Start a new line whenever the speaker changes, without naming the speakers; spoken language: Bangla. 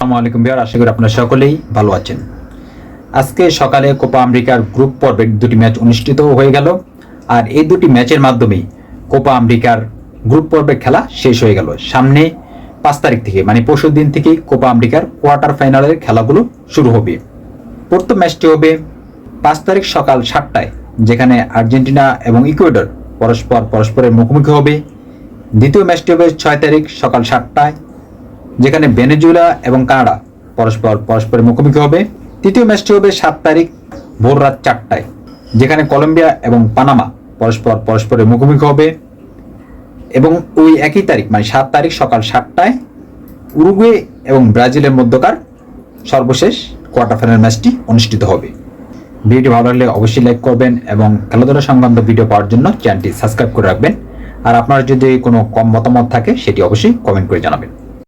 আসসালামু আলাইকুম বিহার আশা করি আপনারা সকলেই ভালো আছেন। আজকে সকালে কোপা আমেরিকার গ্রুপ পর্বের দুটি ম্যাচ অনুষ্ঠিত হয়ে গেল আর এই দুটি ম্যাচের মাধ্যমেই কোপা আমেরিকার গ্রুপ পর্বের খেলা শেষ হয়ে গেল। সামনে পাঁচ তারিখ থেকে মানে পরশু দিন থেকেই কোপা আমেরিকার কোয়ার্টার ফাইনালের খেলাগুলো শুরু হবে। প্রথম ম্যাচটি হবে পাঁচ তারিখ সকাল সাতটায়, যেখানে আর্জেন্টিনা এবং ইকুয়েডর পরস্পর পরস্পরের মুখোমুখি হবে। দ্বিতীয় ম্যাচটি হবে ছয় তারিখ সকাল সাতটায় যেখানে ভেনেজুয়েলা এবং কানাডা পরস্পর, পরস্পরের মুখোমুখি হবে। তৃতীয় ম্যাচটি হবে সাত তারিখ ভোর রাত চারটায়, যেখানে কলম্বিয়া এবং পানামা পরস্পর, পরস্পরের মুখোমুখি হবে। এবং ওই একই তারিখ মানে সাত তারিখ সকাল সাতটায় উরুগুয়ে এবং ব্রাজিলের মধ্যকার সর্বশেষ কোয়ার্টার ফাইনাল ম্যাচটি অনুষ্ঠিত হবে। ভিডিওটি ভালো লাগলে অবশ্যই লাইক করবেন এবং খেলাধুলা সংক্রান্ত ভিডিও পাওয়ার জন্য চ্যানেলটি সাবস্ক্রাইব করে রাখবেন। আর আপনার যদি কোনো কম মতামত থাকে, সেটি অবশ্যই কমেন্ট করে জানাবেন।